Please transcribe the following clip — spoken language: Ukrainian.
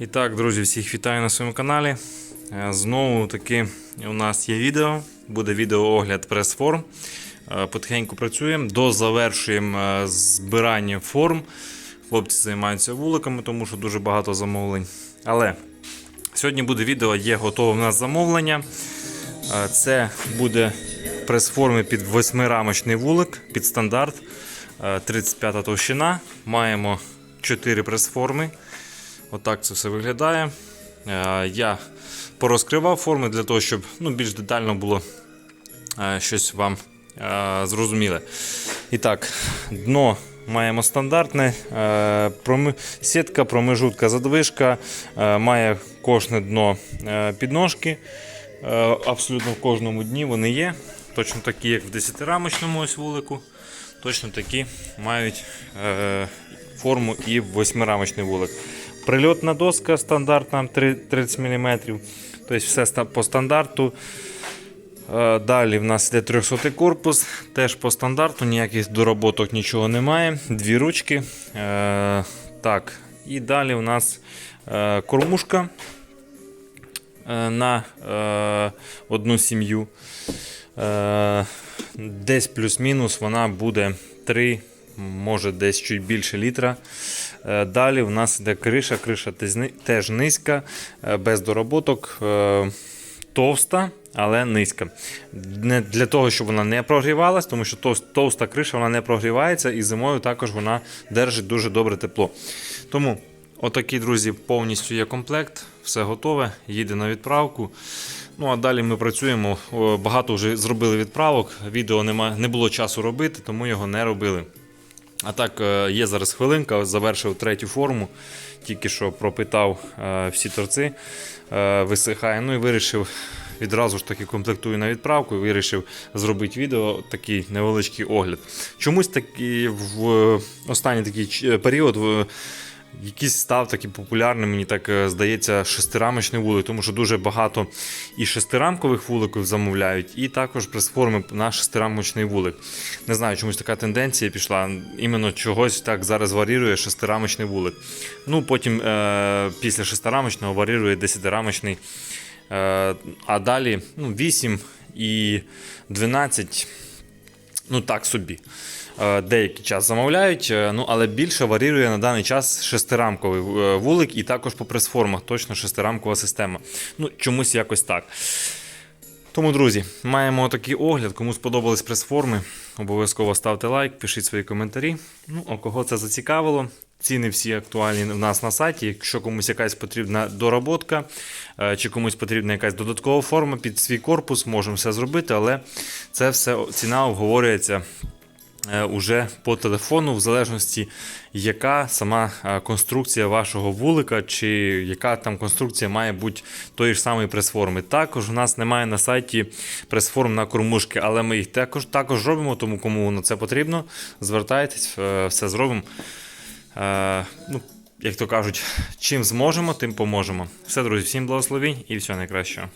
І так, друзі, всіх вітаю на своєму каналі. Е, Знову таки у нас є відео. Буде відеоогляд прес-форм. Е, Потихеньку працюємо, дозавершуємо е, збирання форм. Хлопці займаються вуликами, тому що дуже багато замовлень. Але сьогодні буде відео, є готове в нас замовлення. Це буде прес-форми під восьмирамочний вулик, під стандарт. Е, 35 товщина. Маємо 4 прес-форми. Отак це все виглядає. Е, Я порозкривав форми для того, щоб ну, більш детально було е, щось вам е, зрозуміле. І так, дно маємо стандартне. Сітка, промежутка, задвижка. Має кожне дно підножки. Абсолютно в кожному дні вони є. Точно такі, як в 10-рамочному ось вулику. Точно такі мають форму і в 8-рамочний вулик. Прильотна доска стандартна 30 мм. Тобто все по стандарту. Е, Далі в нас йде 300 корпус, теж по стандарту, ніяких дороботок нічого немає. Дві ручки. Е, так, І далі у нас е, кормушка на одну сім'ю. Десь плюс-мінус вона буде 3, може десь чуть більше літра. Е, Далі в нас йде криша, криша теж низька, е, без дороботок. е, Товста, але низька. Не для того, щоб вона не прогрівалась, тому що товста криша вона не прогрівається, і зимою також вона держить дуже добре тепло. Тому, отакий, друзі, повністю є комплект, все готове, їде на відправку. Ну а далі ми працюємо. Багато вже зробили відправок. Відео нема, не було часу робити, тому його не робили. А так, е, є зараз хвилинка, завершив третю форму, тільки що пропитав е, всі торці, е, висихає. Ну і вирішив відразу ж таки комплектую на відправку і вирішив зробити відео, такий невеличкий огляд. Чомусь таки в останній такий період. Якийсь став такий популярним, мені так е, здається, шестирамочний вулик, тому що дуже багато і шестирамкових вуликів замовляють, і також прес-форми на шестирамочний вулик. Не знаю, чомусь така тенденція пішла. Іменно чогось так зараз варірує шестирамочний вулик. Ну, потім е, після шестирамочного варірує десятирамочний. Е, а далі ну, 8 і 12 ну так собі. Е, Деякий час замовляють, е, ну але більше варірує на даний час шестирамковий е, вулик і також по пресформах точно шестирамкова система. Ну, чомусь якось так. Тому, друзі, маємо такий огляд. Кому сподобались прес-форми, обов'язково ставте лайк, пишіть свої коментарі. Ну, а кого це зацікавило, ціни всі актуальні в нас на сайті. Якщо комусь якась потрібна доработка, е, чи комусь потрібна якась додаткова форма під свій корпус, можемо все зробити, але це все ціна обговорюється е, уже по телефону, в залежності, яка сама е, конструкція вашого вулика, чи яка там конструкція має бути тої ж самої прес-форми. Також у нас немає на сайті прес-форм на кормушки, але ми їх також, також робимо, тому кому воно це потрібно, звертайтесь, все зробимо. Е, ну, як то кажуть, чим зможемо, тим поможемо. Все, друзі, всім благословінь і всього найкращого.